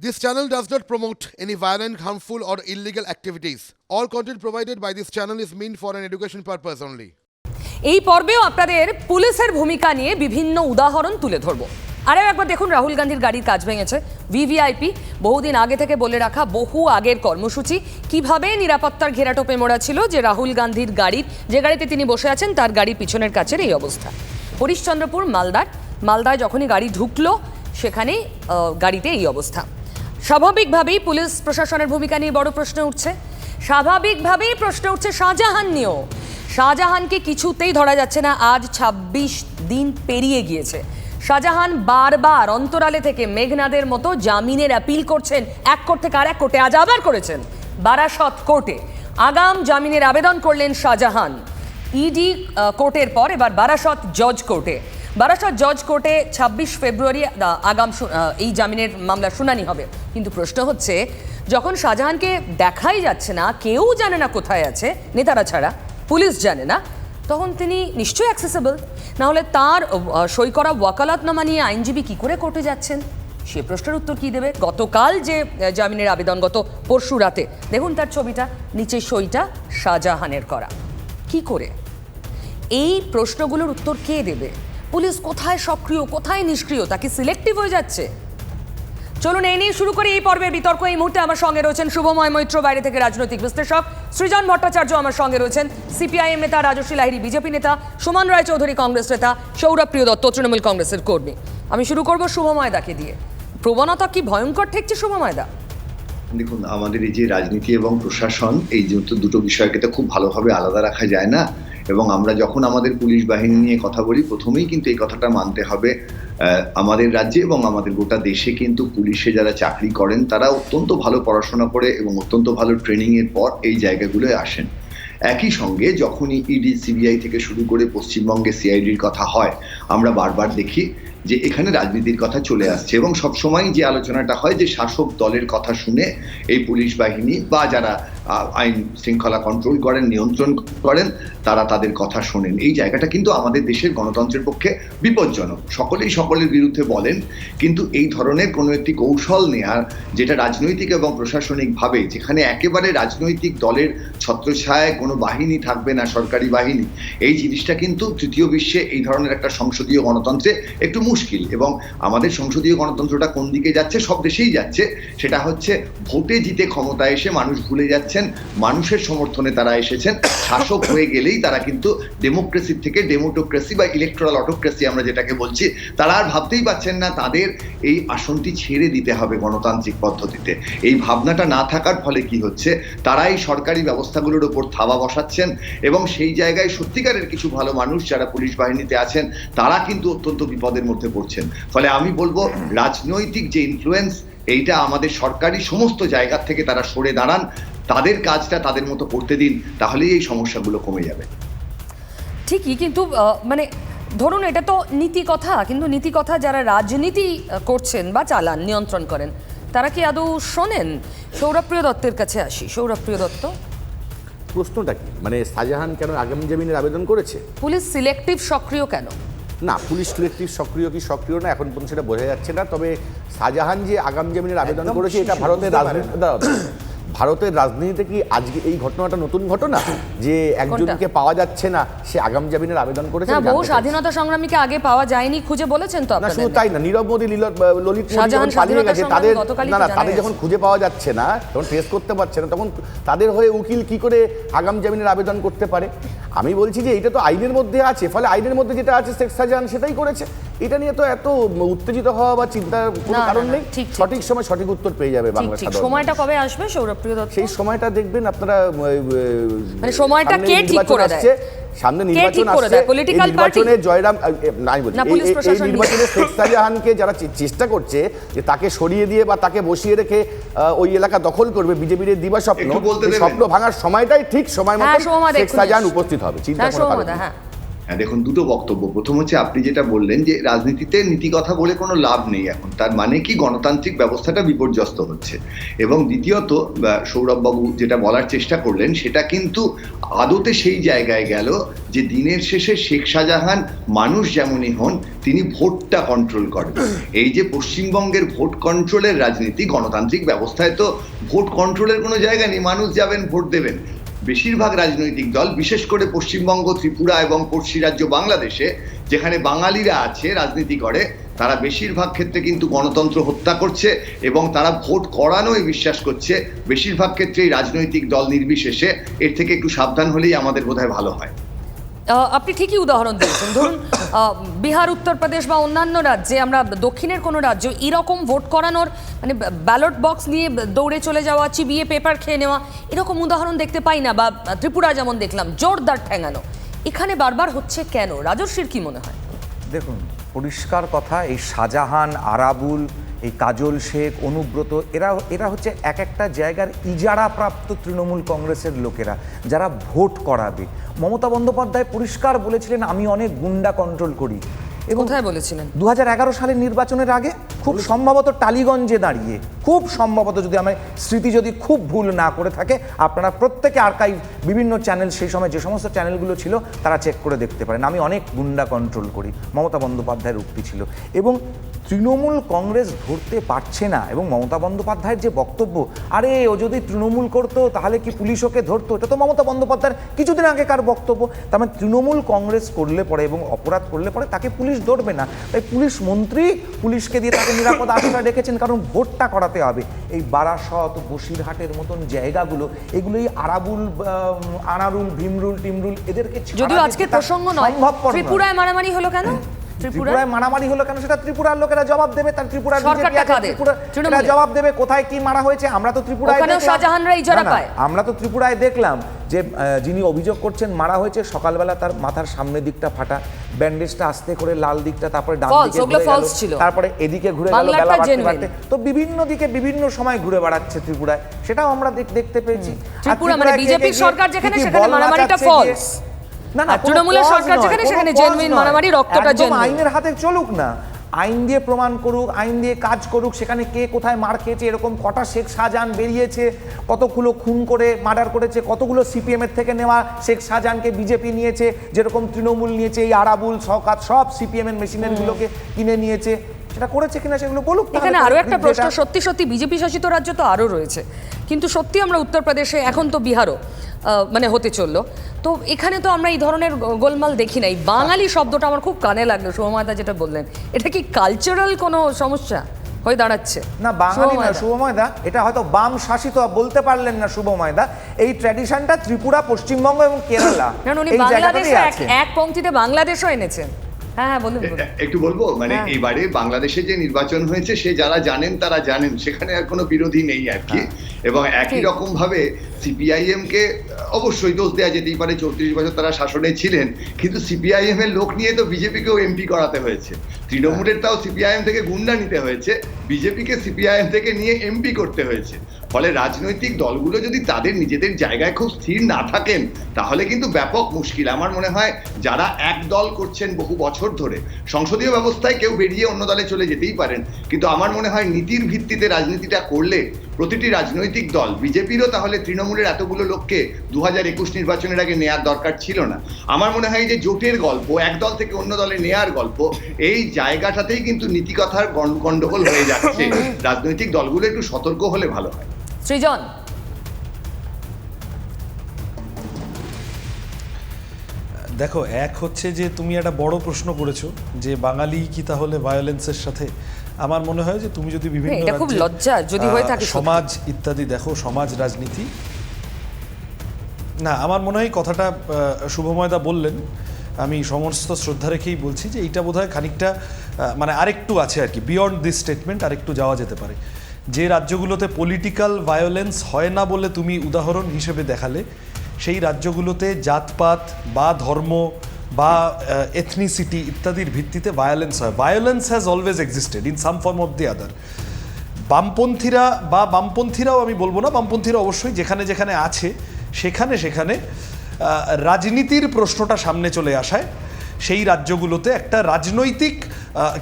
This channel does not promote any violent, harmful, or illegal activities. All content provided by this channel is meant for an education purpose only. এই পর্বেও আপনাদের পুলিশের ভূমিকা নিয়ে বিভিন্ন উদাহরণ তুলে ধরবো। আরও একবার দেখুন রাহুল গান্ধীর গাড়ির কাজ ভেঙেছে। ভিভিআইপি বহুদিন আগে থেকে বলে রাখা বহু আগের কর্মসূচি। কীভাবে নিরাপত্তার ঘেরাটোপে মোড়া ছিল যে রাহুল গান্ধীর গাড়ির যে গাড়িতে তিনি বসে আছেন তার গাড়ির পিছনের কাছের এই অবস্থা। হরিশ্চন্দ্রপুর মালদার মালদায় যখনই গাড়ি ঢুকলো সেখানেই গাড়িতে এই অবস্থা। স্বাভাবিকভাবেই পুলিশ প্রশাসনের ভূমিকা নিয়ে বড় প্রশ্ন উঠছে। স্বাভাবিকভাবেই প্রশ্ন উঠছে শাহজাহান নিয়েও। শাহজাহানকে কিছুতেই ধরা যাচ্ছে না, আজ ২৬ দিন পেরিয়ে গিয়েছে। শাহজাহান বারবার অন্তরালে থেকে মেঘনাদের মতো জামিনের অ্যাপিল করছেন, এক কোর্ট থেকে আর এক কোর্টে আজ আবার করেছেন, বারাসত কোর্টে। আগাম জামিনের আবেদন করলেন শাহজাহান। ইডি কোর্টের পর এবার বারাসত জজ কোর্টে। বারাসত জজ কোর্টে ছাব্বিশ ফেব্রুয়ারি আগাম এই জামিনের মামলার শুনানি হবে। কিন্তু প্রশ্ন হচ্ছে, যখন শাহজাহানকে দেখাই যাচ্ছে না, কেউ জানে না কোথায় আছে, নেতারা ছাড়া, পুলিশ জানে না, তখন তিনি নিশ্চয়ই অ্যাক্সেসেবল নাহলে তার সই করা ওয়াকালাতনামা নিয়ে আইনজীবী কি করে কোর্টে যাচ্ছেন? সে প্রশ্নের উত্তর কি দেবে? গতকাল যে জামিনের আবেদন গত পরশু রাতে, দেখুন তার ছবিটা, নিচে সইটা শাহজাহানের করা। কি করে? এই প্রশ্নগুলোর উত্তর কে দেবে? পুলিশ কোথায় সক্রিয়, কোথায় নিষ্ক্রিয়? তাকে সিলেক্টিভ হয়ে যাচ্ছে? চলুন এই নিয়ে শুরু করি এই পর্বের বিতর্ক। এই মুহূর্তে আমার সঙ্গে রয়েছেন শুভময় মৈত্র, বাইরে থেকে রাজনৈতিক বিশ্লেষক। সৃজন ভট্টাচার্য আমার সঙ্গে রয়েছেন সিপিআইএম নেতা, রাজশ্রী লাহিড়ী বিজেপি নেতা, সুমন রায় চৌধুরী কংগ্রেস নেতা, সৌরভ প্রিয় দত্ত, তৃণমূল কংগ্রেসের কর্মী। আমি শুরু করব শুভময়দাকে দিয়ে। প্রবণতা কি ভয়ঙ্কর ঠেকছে শুভময়দা দেখুন, আমাদের এই যে রাজনীতি এবং প্রশাসন, এই দুটো বিষয়কে তো খুব ভালোভাবে আলাদা রাখা যায় না। এবং আমরা যখন আমাদের পুলিশ বাহিনী নিয়ে কথা বলি, প্রথমেই কিন্তু এই কথাটা মানতে হবে আমাদের রাজ্যে এবং আমাদের গোটা দেশে কিন্তু পুলিশে যারা চাকরি করেন, তারা অত্যন্ত ভালো পড়াশোনা করে এবং অত্যন্ত ভালো ট্রেনিংয়ের পর এই জায়গাগুলোয় আসেন। একই সঙ্গে যখনই ইডি সিবিআই থেকে শুরু করে পশ্চিমবঙ্গে সিআইডির কথা হয়, আমরা বারবার দেখি যে এখানে রাজনীতির কথা চলে আসছে এবং সবসময় যে আলোচনাটা হয় যে শাসক দলের কথা শুনে এই পুলিশ বাহিনী বা যারা আইন শৃঙ্খলা কন্ট্রোল করেন, নিয়ন্ত্রণ করেন, তারা তাদের কথা শোনেন। এই জায়গাটা কিন্তু আমাদের দেশের গণতন্ত্রের পক্ষে বিপজ্জনক। সকলেই সকলের বিরুদ্ধে বলেন, কিন্তু এই ধরনের কোনো একটি কৌশল নেয়ার যেটা রাজনৈতিক এবং প্রশাসনিকভাবে যেখানে একেবারে রাজনৈতিক দলের ছত্রছায়ায় কোনো বাহিনী থাকবে না, সরকারি বাহিনী, এই জিনিসটা কিন্তু তৃতীয় বিশ্বে এই ধরনের একটা সংসদীয় গণতন্ত্রে একটু মুশকিল এবং আমাদের সংসদীয় গণতন্ত্রটা কোন দিকে যাচ্ছে? সব দেশেই যাচ্ছে। সেটা হচ্ছে ভোটে জিতে ক্ষমতায় এসে মানুষ ভুলে যাচ্ছেন, মানুষের সমর্থনে তারা এসেছেন। শাসক হয়ে গেলেই তারা কিন্তু ডেমোক্রেসি থেকে ডেমোটোক্রেসি বা ইলেকট্রাল অটোক্রেসি আমরা যেটাকে বলছি, তারা আর ভাবতেই পাচ্ছেন না তাদের এই আসনটি ছেড়ে দিতে হবে গণতান্ত্রিক পদ্ধতিতে। এই ভাবনাটা না থাকার ফলে কি হচ্ছে? তারা এই সরকারি ব্যবস্থাগুলোর ওপর থাবা বসাচ্ছেন এবং সেই জায়গায় সত্যিকারের কিছু ভালো মানুষ যারা পুলিশ বাহিনীতে আছেন, তারা কিন্তু অত্যন্ত বিপদের মধ্যে পড়ছেন ফলে আমি বলব রাজনৈতিক যে ইনফ্লুয়েন্স এইটা আমাদের সরকারি সমস্ত জায়গা থেকে তারা সরে দাঁড়ান। তাদের কাজটা তাদের মতো করতে দিন তাহলেই এই সমস্যাগুলো কমে যাবে। ঠিকই কিন্তু মানে ধরুন এটা তো নীতি কথা কিন্তু নীতি কথা যারা রাজনীতি করছেন বা চালান নিয়ন্ত্রণ করেন তারা কি আদৌ শোনেন? সৌরভপ্রিয় দত্তের কাছে আসি। সৌরভপ্রিয় দত্ত? প্রশ্নটা কি? মানে শাহজাহান কেন আগামী জামিনের আবেদন করেছে? পুলিশ সিলেক্টিভ সক্রিয় কেন? না পুলিশ কলেকটিভ সক্রিয় কি সক্রিয় না এখন পর্যন্ত সেটা বোঝা যাচ্ছে না। তবে শাহজাহান যে আগাম জামিনের আবেদন করেছে এটা ভারতের রাজনীতি ভারতের রাজনীতিতে কি আজকে এই ঘটনাটা নতুন ঘটনা? যে একজনকে পাওয়া যাচ্ছে না সে আগাম জামিনের আবেদন করেছে না বহু স্বাধীনতা সংগ্রামীকে আগে পাওয়া যায়নি খুঁজে বলেছেন তো না শুধু তাই না নীরব মোদী লীল- ললিত মোদী যখন পালিয়ে গেছে তাদের না না তাদের যখন খুঁজে পাওয়া যাচ্ছে না তখন ট্রেস করতে পারছে না তখন তাদের হয়ে উকিল কি করে আগাম জামিনের আবেদন করতে পারে? আমি বলছি যে এটা তো আইনের মধ্যে আছে ফলে আইনের মধ্যে যেটা আছে শেখ শাহজাহান সেটাই করেছে। এটা নিয়ে তো এত উত্তেজিত হওয়া বা চিন্তার কোনো কারণ নেই। ঠিক, ঠিক, সঠিক সময় সঠিক উত্তর পেয়ে যাবে বাংলা সাধারণ সময়টা কবে আসবে সৌরভপ্রিয় দত্ত? সেই সময়টা দেখবেন আপনারা মানে সময়টা সামনে কে ঠিক নির্বাচন করে দেয়? সামনে নির্বাচন আসছে নির্বাচনে জয়রাম নাই বলছি এই-। নির্বাচনে শেখ শাহজাহানকে যারা চেষ্টা করছে যে তাকে সরিয়ে দিয়ে বা তাকে বসিয়ে রেখে ওই এলাকা দখল করবে বিজেপির দিবা স্বপ্ন বলতে স্বপ্ন ভাঙার সময়টাই ঠিক সময় হ্যাঁ, মতো শেখ শাহজাহান উপস্থিত হবে চিন্তা কারণ হ্যাঁ। হ্যাঁ দেখুন, দুটো বক্তব্য। প্রথম হচ্ছে আপনি যেটা বললেন যে, রাজনীতিতে নীতি কথা বলে কোনো লাভ নেই এখন। তার মানে কি? গণতান্ত্রিক ব্যবস্থাটা বিপর্যস্ত হচ্ছে। এবং দ্বিতীয়ত সৌরভবাবু যেটা বলার চেষ্টা করলেন, সেটা কিন্তু আদতে সেই জায়গায় গেল যে, দিনের শেষে শেখ শাহজাহান মানুষ যেমনই হন, তিনি ভোটটা কন্ট্রোল করবেন এই যে, পশ্চিমবঙ্গের ভোট কন্ট্রোলের রাজনীতি, গণতান্ত্রিক ব্যবস্থায় তো ভোট কন্ট্রোলের কোনো জায়গা নেই। মানুষ যাবেন, ভোট দেবেন। বেশিরভাগ রাজনৈতিক দল, বিশেষ করে পশ্চিমবঙ্গ, ত্রিপুরা এবং পড়শি রাজ্য বাংলাদেশে, যেখানে বাঙালিরা আছে, রাজনীতি করে, তারা বেশিরভাগ ক্ষেত্রে কিন্তু গণতন্ত্র হত্যা করছে এবং তারা ভোট করানোই বিশ্বাস করছে। বেশিরভাগ ক্ষেত্রেই রাজনৈতিক দল নির্বিশেষে, এর থেকে একটু সাবধান হলেই আমাদের বোধহয় ভালো হয়। আপনি ঠিকই উদাহরণ দিয়েছেন। ধরুন বিহার উত্তরপ্রদেশ বা অন্যান্য রাজ্যে আমরা দক্ষিণের কোনো রাজ্য এরকম ভোট করানোর মানে ব্যালট বক্স নিয়ে দৌড়ে চলে যাওয়া, চিবিয়ে পেপার খেয়ে নেওয়া, এরকম উদাহরণ দেখতে পাই না, বা ত্রিপুরা যেমন দেখলাম, জোরদার ঠেঙানো। এখানে বারবার হচ্ছে কেন? রাজস্বীর কি মনে হয়? দেখুন পরিষ্কার কথা, এই শাহজাহান, আরাবুল, এই কাজল শেখ, অনুব্রত, এরা এরা হচ্ছে এক একটা জায়গার ইজারাপ্রাপ্ত তৃণমূল কংগ্রেসের লোকেরা যারা ভোট করাবে। মমতা বন্দ্যোপাধ্যায় পরিষ্কার বলেছিলেন, আমি অনেক গুন্ডা কন্ট্রোল করি। এবং কোথায় বলেছিলেন? দু হাজার এগারো সালের নির্বাচনের আগে খুব সম্ভবত টালিগঞ্জে দাঁড়িয়ে খুব সম্ভবত যদি আমার স্মৃতি যদি খুব ভুল না করে থাকে আপনারা প্রত্যেকে আর্কাইভ বিভিন্ন চ্যানেল সেই সময় যে সমস্ত চ্যানেলগুলো ছিল তারা চেক করে দেখতে পারেন। আমি অনেক গুন্ডা কন্ট্রোল করি। মমতা বন্দ্যোপাধ্যায়ের উক্তি ছিল। এবং তৃণমূল কংগ্রেস ধরতে পারছে না এবং মমতা বন্দ্যোপাধ্যায়ের যে বক্তব্য আরে ও যদি তৃণমূল করতো তাহলে কি পুলিশ ওকে ধরতো? এটা তো মমতা বন্দ্যোপাধ্যায়ের কিছুদিন আগেকার বক্তব্য? তার মানে তৃণমূল কংগ্রেস করলে পরে এবং অপরাধ করলে পরে তাকে পুলিশ ধরবে না। তাই পুলিশ মন্ত্রী পুলিশকে দিয়ে তাকে নিরাপদ আশ্রয় রেখেছেন কারণ ভোটটা করাতে হবে। এই বারাসত বসিরহাটের মতন জায়গাগুলো এগুলোই আরাবুল আনারুল ভীমরুল টিমরুল এদেরকে যদিও আজকে প্রসঙ্গ নয়। ত্রিপুরায় মারামারি হলো কেন? ত্রিপুরায় মারামারি হলো কেন সেটা ত্রিপুরার লোকেরা জবাব দেবে তার ত্রিপুরার? ত্রিপুরা জবাব দেবে কোথায় কি মারা হয়েছে আমরা তো ত্রিপুরায়। আমরা তো ত্রিপুরায় দেখলাম যে যিনি অভিযোগ করছেন মারা হয়েছে সকালবেলা তার মাথার সামনের দিকটা ফাটা ব্যান্ডেজটা আস্তে করে লাল দিকটা তারপরে ডান দিকে ঘুরে গেল ছিল। তারপরে এদিকে ঘুরে গেল বেলা বাড়তে বাড়তে তো বিভিন্ন দিকে বিভিন্ন সময় ঘুরে বেড়াচ্ছে ত্রিপুরায় সেটাও আমরা দেখ- দেখতে পেয়েছি ত্রিপুরা মানে গিয়ে সরকার যেখানে সেখানে মারামারিটা false। না না তৃণমূলের সরকার যেখানে সেখানে নয়। মারামারি, রক্তটা genuine। আইনের হাতে চলুক না আইন দিয়ে প্রমাণ করুক আইন দিয়ে কাজ করুক সেখানে কে কোথায় মার খেয়েছে এরকম কটা শেখ শাহজাহান বেরিয়েছে কতগুলো খুন করে মার্ডার করেছে কতগুলো সিপিএম এর থেকে নেওয়া শেখ শাহজাহানকে বিজেপি নিয়েছে যেরকম তৃণমূল নিয়েছে এই আরাবুল সকাত সব সিপিএম এর মেশিনারিগুলোকে কিনে নিয়েছে সেটা করেছে কিনা সেগুলো বলুক এখানে আরও একটা প্রশ্ন সত্যি সত্যি বিজেপি শাসিত রাজ্য তো আরও রয়েছে। কিন্তু সত্যি আমরা উত্তরপ্রদেশে এখন তো বিহারও মানে হতে চলল। তো এখানে তো আমরা এই ধরনের গোলমাল দেখি নাই। বাঙালি শব্দটা আমার খুব কানে লাগল সোমমাতা যেটা বললেন। এটা কি কালচারাল কোনো সমস্যা? হয়ে দাঁড়াচ্ছে। না বাঙালি না শুভময়দা। এটা হয়তো বাম শাসিত বলতে পারলেন না শুভময়দা এই ট্র্যাডিশনটা ত্রিপুরা পশ্চিমবঙ্গ এবং কেরালা। এই জায়গাটাতেই এক পংক্তিতে বাংলাদেশও এনেছেন। হ্যাঁ হ্যাঁ বলুন। একটু বলব মানে হ্যাঁ। এবারে বাংলাদেশে যে নির্বাচন হয়েছে সে যারা জানেন তারা জানেন সেখানে আর কোনো বিরোধী নেই আর কি এবং একই। রকম ভাবে সিপিআইএম কে অবশ্যই দোষ দেওয়া যেতেই পারে চৌত্রিশ বছর তারা শাসনে ছিলেন কিন্তু সিপিআইএম এর লোক নিয়ে তো বিজেপিকেও এমপি করাতে হয়েছে তৃণমূলের তাও সিপিআইএম থেকে গুন্ডা নিতে হয়েছে বিজেপিকে সিপিআইএম থেকে নিয়ে এমপি করতে হয়েছে ফলে রাজনৈতিক দলগুলো যদি তাদের নিজেদের জায়গায় খুব স্থির না থাকেন তাহলে কিন্তু ব্যাপক মুশকিল। আমার মনে হয় যারা এক দল করছেন বহু বছর ধরে সংসদীয় ব্যবস্থায় কেউ বেরিয়ে অন্য দলে চলে যেতেই পারেন। কিন্তু আমার মনে হয় নীতির ভিত্তিতে রাজনীতিটা করলে প্রতিটি রাজনৈতিক দল বিজেপিরও তাহলে তৃণমূলের এতগুলো লোককে দু হাজার একুশ নির্বাচনের আগে নেয়ার দরকার ছিল না। আমার মনে হয় যে জোটের গল্প এক দল থেকে অন্য দলে নেয়ার গল্প এই জায়গাটাতেই কিন্তু নীতিকথার গণ্ডগোল হয়ে যাচ্ছে। রাজনৈতিক দলগুলো একটু সতর্ক হলে ভালো হয়। সৃজন। দেখো এক হচ্ছে যে তুমি একটা বড় প্রশ্ন করেছ যে বাঙালি কি তাহলে ভায়োলেন্সের সাথে? আমার মনে হয় যে তুমি যদি বিভিন্ন হ্যাঁ, এটা খুব লজ্জার যদি হয়ে থাকে সমাজ ইত্যাদি দেখো সমাজ রাজনীতি। না আমার মনে হয় কথাটা শুভময়দা বললেন। আমি সমস্ত শ্রদ্ধা রেখেই বলছি যে এইটা বোধহয় খানিকটা মানে আরেকটু আছে আর কি বিয়ন্ড দিস স্টেটমেন্ট আরেকটু যাওয়া যেতে পারে। যে রাজ্যগুলোতে পলিটিক্যাল ভায়োলেন্স হয় না বলে তুমি উদাহরণ হিসেবে দেখালে, সেই রাজ্যগুলোতে জাতপাত বা ধর্ম বা এথনিসিটি ইত্যাদির ভিত্তিতে ভায়োলেন্স হয়। Violence has always existed in some form of the other বামপন্থীরা বা বামপন্থীরাও আমি বলব না, বামপন্থীরা অবশ্যই যেখানে যেখানে আছে, সেখানে সেখানে রাজনীতির প্রশ্নটা সামনে চলে আসায়। সেই রাজ্যগুলোতে একটা রাজনৈতিক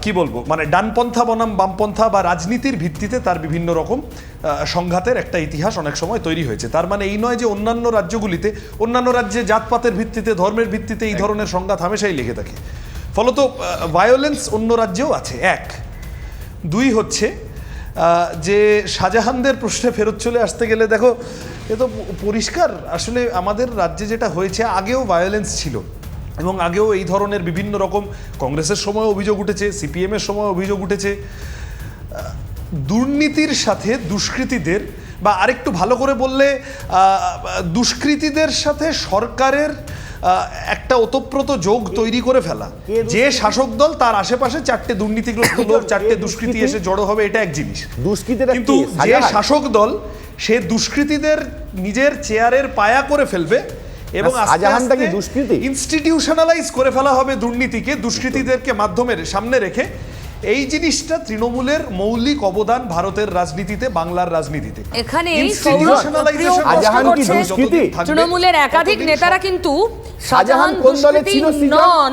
কি বলব? মানে ডানপন্থা বনাম বামপন্থা বা রাজনীতির ভিত্তিতে তার বিভিন্ন রকম সংঘাতের একটা ইতিহাস অনেক সময় তৈরি হয়েছে। তার মানে এই নয় যে অন্যান্য রাজ্যগুলিতে, অন্যান্য রাজ্যে জাতপাতের ভিত্তিতে, ধর্মের ভিত্তিতে এই ধরনের সংঘাত হামেশাই লেগে থাকে। ফলত ভায়োলেন্স অন্য রাজ্যেও আছে। এক। দুই হচ্ছে যে শাহজাহানদের প্রশ্নে ফেরত চলে আসতে গেলে দেখো, এ তো পরিষ্কার। আসলে আমাদের রাজ্যে যেটা হয়েছে, আগেও ভায়োলেন্স ছিল। এবং আগেও এই ধরনের বিভিন্ন রকম কংগ্রেসের সময় অভিযোগ উঠেছে সিপিএমের সময় অভিযোগ উঠেছে। দুর্নীতির সাথে দুষ্কৃতীদের বা আরেকটু ভালো করে বললে দুষ্কৃতীদের সাথে সরকারের একটা ওতপ্রোত যোগ তৈরি করে ফেলা। যে শাসক দল তার আশেপাশে চারটে দুর্নীতিগ্রস্ত লোক চারটে দুষ্কৃতী এসে জড়ো হবে এটা এক জিনিস। কিন্তু? যে শাসক দল সে দুষ্কৃতীদের নিজের চেয়ারের পায়া করে ফেলবে এবং শাহজাহানটা কি দুষ্কৃতী? ইনস্টিটিউশনালাইজ করে ফেলা হবে দুর্নীতিকে দুষ্কৃতীদেরকে মাধ্যমের সামনে রেখে। এই জিনিসটা তৃণমূলের মৌলিক অবদান ভারতের রাজনীতিতে বাংলার রাজনীতিতে। এখানে তৃণমূলের একাধিক নেতারা কিন্তু শাহজাহান শাহজাহান কোন দলে ছিল, নন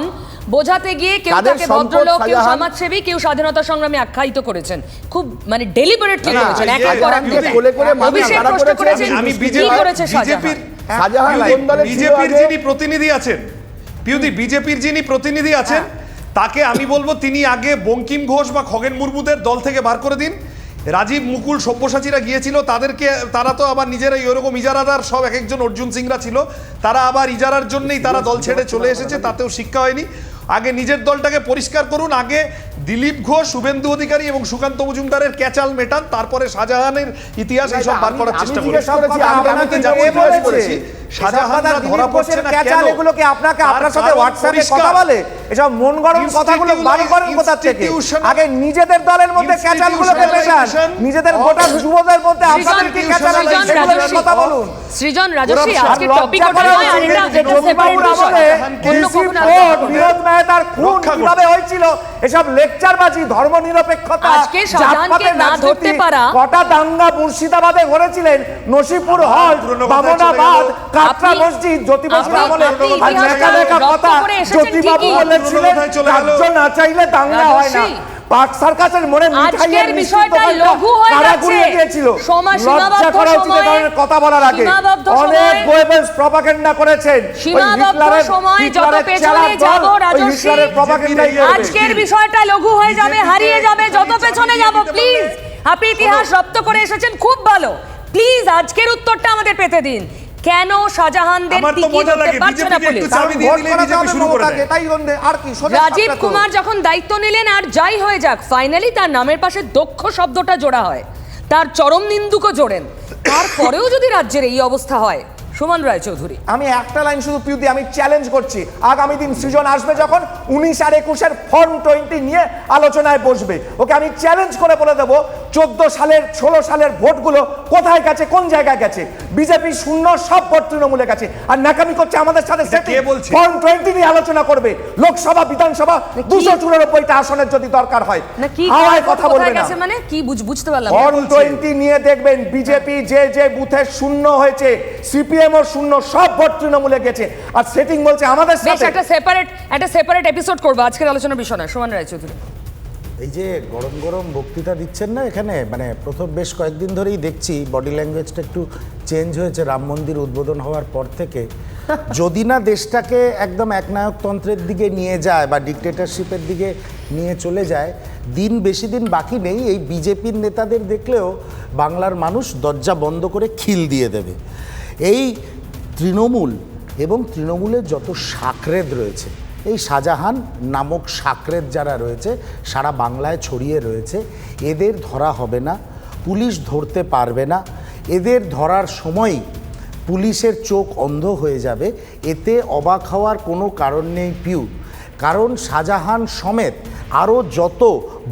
বোঝাতে গিয়ে কেউ তাকে ভদ্রলোক কেউ সমাজসেবী কেউ স্বাধীনতা সংগ্রামী আখ্যায়িত করেছেন। খুব মানে ডেলিবারেটলি করেছেন একা অভিষেক প্রশ্ন করেছেন আমি বিজেপি করেছে শাহজাহান? বিজেপির? যিনি প্রতিনিধি আছেন পিউদি বিজেপির যিনি প্রতিনিধি আছেন তাকে আমি বলব তিনি আগে বঙ্কিম ঘোষ বা খগেন মুর্মুদের দল থেকে বার করে দিন। রাজীব মুকুল সব্যসাচীরা গিয়েছিল তাদেরকে তারা তো আবার নিজেরাই ওরকম ইজারাদার সব এক একজন অর্জুন সিংরা ছিল। তারা আবার ইজারার জন্যই তারা দল ছেড়ে চলে এসেছে তাতেও শিক্ষা হয়নি। আগে নিজের দলটাকে পরিষ্কার করুন আগে দিলীপ ঘোষ শুভেন্দু অধিকারী এবং সুকান্ত মজুমদারের ক্যাচাল মেটান তারপরে শাহজাহানের ইতিহাস এইসব বার করার চেষ্টা করেছি। শাহজাহানরা ধরা পড়ছে না কেন? এগুলো আপনাকে আপনার সাথে হোয়াটসঅ্যাপে কথা বলে এসব মন গরম কথাগুলো বার করেন কোথা থেকে আগে নিজেদের দলের মধ্যে ক্যাচালগুলোকে মেশান নিজেদের গোটা যুবদের মধ্যে আপনাদের কি ক্যাচাল আছে সৃজন রাজস্বী কথা বলুন সৃজন রাজস্বী আজকে টপিক নয় আর এটা বিষয়। অন্য বিনোদ মেহতার খুন? কীভাবে হয়েছিল? এসব লেকচারবাজি ধর্মনিরপেক্ষতা আজকে শাহজাহানকে না ধরতে পারা- কটা দাঙ্গা মুর্শিদাবাদে ঘটেছিলেন? নসিপুর হল বামনাবাদ কাটরা মসজিদ জ্যোতিবাবুর আপনি- আমলে। আর লেখা লেখা কথা জ্যোতিবাবু বলেছিলেন। রাজ্য না চাইলে দাঙ্গা হয় না। পার্ক সার্কাসের মনে মিঠাইয়ের বিষয়টা লঘু হয়ে যাচ্ছে। সময় লজ্জা সীমাবদ্ধ করা উচিত এ সময়ে- কথা বলার আগে। অনেক গোয়েবেলস প্রপাগান্ডা করেছেন। সীমাবদ্ধ হিটলারের- সময় যত পেছনে রাজস্বী, করবে। আজকের বিষয়টা লঘু হয়ে যাবে হারিয়ে যাবে যত পেছনে যাব প্লিজ আপনি ইতিহাস রপ্ত করে এসেছেন খুব ভালো। প্লিজ আজকের উত্তরটা আমাদের পেতে দিন। কেন শাহজাহানদের টিকিয়ে ধরতে পারছে না পুলিশ? রাজীব কুমার যখন দায়িত্ব নিলেন আর যাই হয়ে যাক ফাইনালি তার নামের পাশে দক্ষ শব্দটা জোড়া হয়। তার চরম নিন্দুকও জোড়েন। তারপরেও যদি রাজ্যের এই অবস্থা হয় সুমন রায়চৌধুরী। আমি একটা লাইন শুধু পিউদি আমি চ্যালেঞ্জ করছি। আগামী দিন সৃজন আসবে যখন উনিশ আর একুশের ফর্ম টোয়েন্টি নিয়ে আলোচনায় বসবে। ওকে আমি চ্যালেঞ্জ করে বলে দেবো চোদ্দ সালের ষোলো সালের ভোটগুলো কোথায় গেছে কোন জায়গায় গেছে? বিজেপি শূন্য সব ভোট তৃণমূলে গেছে। আর নাকামি করছে আমাদের সাথে? ফর্ম টোয়েন্টি নিয়ে আলোচনা করবে। লোকসভা বিধানসভা দুশো চুরানব্বইটা আসনের যদি দরকার হয়। হাওয়ায় কথা বলবে না। গেছে মানে? কি বুঝতে পারলাম ফর্ম টোয়েন্টি নিয়ে দেখবেন বিজেপি যে যে বুথে শূন্য হয়েছে সিপিএম ও শূন্য সব ভোট তৃণমূলে গেছে। আর সেটিং বলছে আমাদের সাথে। একটা সেপারেট একটা সেপারেট এপিসোড করব। আজকের আলোচনার বিষয় না সুমন রায়চৌধুরী এই যে গরম গরম বক্তৃতা দিচ্ছেন না এখানে? মানে প্রথম বেশ কয়েকদিন ধরেই দেখছি বডি ল্যাঙ্গুয়েজটা একটু চেঞ্জ হয়েছে রাম মন্দির উদ্বোধন হওয়ার পর থেকে। যদি না দেশটাকে একদম একনায়কতন্ত্রের দিকে নিয়ে যায় বা ডিকটেটরশিপের দিকে নিয়ে চলে যায় দিন বেশি দিন বাকি নেই এই বিজেপির নেতাদের দেখলেও বাংলার মানুষ দরজা বন্ধ করে খিল দিয়ে দেবে। এই তৃণমূল এবং তৃণমূলের যত সাকরেদ রয়েছে এই শাহজাহান নামক সাকরেত যারা রয়েছে, সারা বাংলায় ছড়িয়ে রয়েছে, এদের ধরা হবে না, পুলিশ ধরতে পারবে না। এদের ধরার সময়ই পুলিশের চোখ অন্ধ হয়ে যাবে। এতে অবাক হওয়ার কোনো কারণ নেই পিউ। কারণ শাহজাহান সমেত আরও যত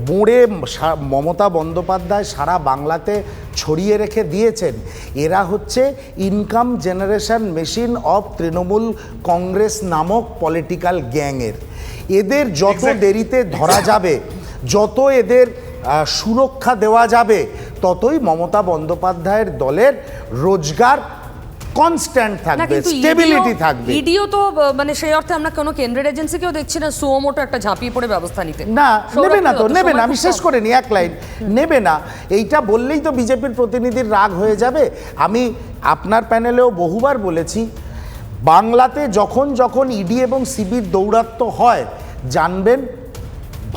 বোঁড়ে মমতা বন্দ্যোপাধ্যায় সারা বাংলাতে ছড়িয়ে রেখে দিয়েছেন এরা হচ্ছে income generation machine of Trinamool Congress নামক পলিটিক্যাল গ্যাংয়ের। এদের যত দেরিতে ধরা যাবে যত এদের সুরক্ষা দেওয়া যাবে ততই মমতা বন্দ্যোপাধ্যায়ের দলের রোজগার কনস্ট্যান্ট থাকবে স্টেবিলিটি থাকবে। ইডিও তো মানে সেই অর্থে আমরা কোনো কেন্দ্রের এজেন্সিকেও দেখছি না সুমোটো একটা ঝাঁপিয়ে পড়ে ব্যবস্থা নিতে। না নেবে না তো নেবে না আমি শেষ করে নি এক লাইন। নেবে না এইটা বললেই তো বিজেপির প্রতিনিধির রাগ হয়ে যাবে। আমি আপনার প্যানেলেও বহুবার বলেছি বাংলাতে যখন যখন ইডি এবং সিবির দৌরাত্ম্য হয় জানবেন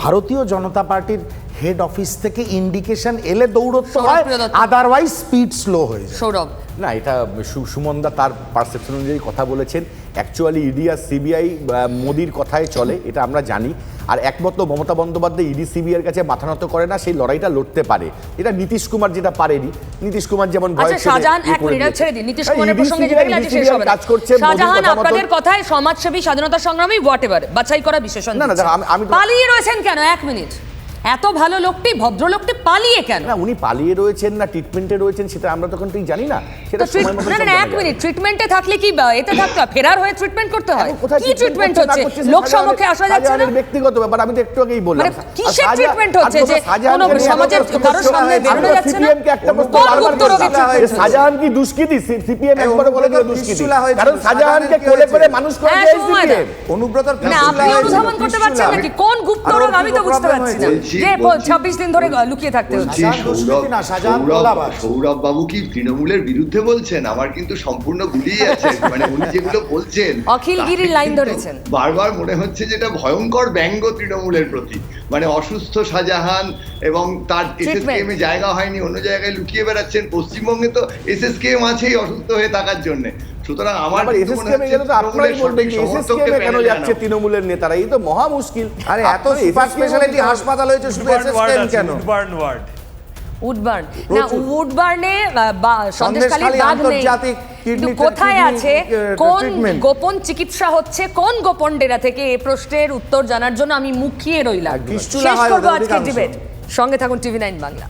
ভারতীয় জনতা পার্টির হেড অফিস থেকে ইন্ডিকেশন এলে দৌরত্ব সৌরভ হয় আদারওয়াইজ স্পিড স্লো হয়ে যায়। সৌরভ না এটা সুমনদা তার পারসেপশন অনুযায়ী কথা বলেছেন। অ্যাকচুয়ালি ইডি আর সিবিআই মোদির কথায় চলে এটা আমরা জানি। আর একমত মমতা বন্দ্যোপাধ্যায় ইডি সিবিআই এর কাছে মাথা নত করে না সেই লড়াইটা লড়তে পারে। এটা নীতিশ কুমার যেটা পারেনি। নীতিশ কুমার যেমন আচ্ছা ইয়ে না। কাজ করছে শাহজাহান আপনাদের কথায় সমাজসেবী স্বাধীনতা সংগ্রামী হোয়াট এভার বাছাই করা বিশেষণ না, না, আমি পালিয়ে রয়েছেন কেন? এক মিনিট। এত ভালো লোকটি ভদ্রলোকটি পালিয়ে কেন? না উনি পালিয়ে রয়েছেন না ট্রিটমেন্টে রয়েছেন সেটা আমরা তখন ঠিক জানি না। সেটা না না এক মিনিট ট্রিটমেন্টে থাকলে কি এতে থাকতে ফেরার হয়ে ট্রিটমেন্ট করতে হয়? কি ট্রিটমেন্ট হচ্ছে? লোক সম্মুখে আসা যাচ্ছে না? ব্যক্তিগত ব্যাপার আমি তো একটু আগেই বললাম। মানে কিসের আর হচ্ছে যে কোনো সমাজের প্রশ্ন সামনে বেরোনো যাচ্ছে না? একটা প্রশ্ন বারবার কি দুষ্কৃতী? সিপিএম একবার বলে দুষ্কৃতী। কারণ কোলে করে মানুষ হ্যাঁ, করেছে সুময়দা। সিপিএম। অনুব্রতর না আপনি অনুধাবন করতে পারছেন নাকি? কোন গুপ্ত রোগ আমি তো বুঝতে পারছি না? বলছি, ছাব্বিশ দিন ধরে লুকিয়ে থাকতে হচ্ছে সৌরভ বাবু কি তৃণমূলের বিরুদ্ধে বলছেন? আমার কিন্তু সম্পূর্ণ গুলিয়ে আছে। মানে উনি যেগুলো বলছেন লাইন ধরেছেন। বারবার মনে হচ্ছে যেটা ভয়ঙ্কর ব্যঙ্গ তৃণমূলের প্রতি মানে অসুস্থ শাহজাহান এবং তার এসএসকেএম এ জায়গা হয়নি অন্য জায়গায় লুকিয়ে বেড়াচ্ছেন। পশ্চিমবঙ্গে তো এসএসকেএম আছেই অসুস্থ হয়ে থাকার জন্য। সুতরাং আমার আবার কিন্তু এসএসকেএম এ গেলে তো আপনারাই বলবেন সঠিক এসএসকেএম এ কেন যাচ্ছে তৃণমূলের নেতারা? এই তো মহা মুশকিল আরে এত সুপার স্পেশালিটি হাসপাতাল হয়েছে শুধু এসএসকেএম কেন? Woodburn word. উডবার্ন না উডবার্নে সন্দেশখালী সন্দেশখালী দাগ নেই। কোথায় আছে? কোন গোপন চিকিৎসা হচ্ছে? কোন গোপন ডেরা থেকে এই প্রশ্নের উত্তর জানার জন্য আমি মুখিয়ে রইলাম। শেষ করব আজকের ডিবেট সঙ্গে থাকুন টিভি নাইন বাংলা।